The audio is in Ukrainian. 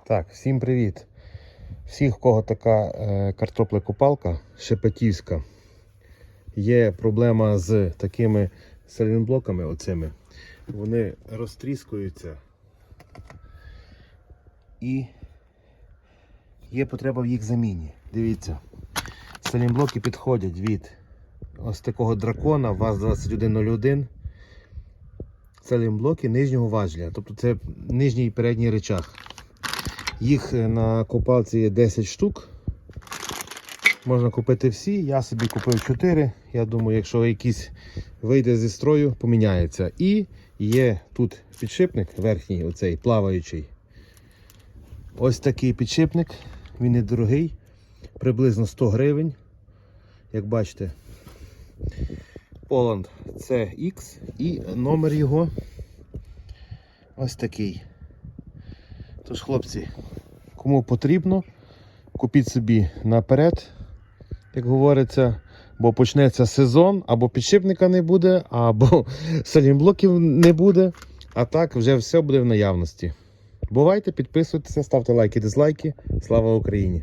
Так, всім привіт. Всіх, в кого така е, картопля-копалка шепетівська, є проблема з такими селінблоками оцими. Вони розтріскуються. І є потреба в їх заміні. Дивіться, селінблоки підходять від ось такого дракона ВАЗ-2101. Селінблоки нижнього важля. Тобто це нижній і передній речах. Їх е, на копалці є 10 штук. Можна купити всі. Я собі купив 4. Я думаю, якщо якийсь вийде зі строю, поміняється. І є тут підшипник верхній, оцей плаваючий. Ось такий підшипник. Він недорогий, приблизно 100 гривень. Як бачите, Poland CX і номер його ось такий. Тож, хлопці, кому потрібно, купіть собі наперед, як говориться, бо почнеться сезон, або підшипника не буде, або салімблоків не буде. А так вже все буде в наявності. Бувайте, підписуйтеся, ставте лайки, дизлайки. Слава Україні!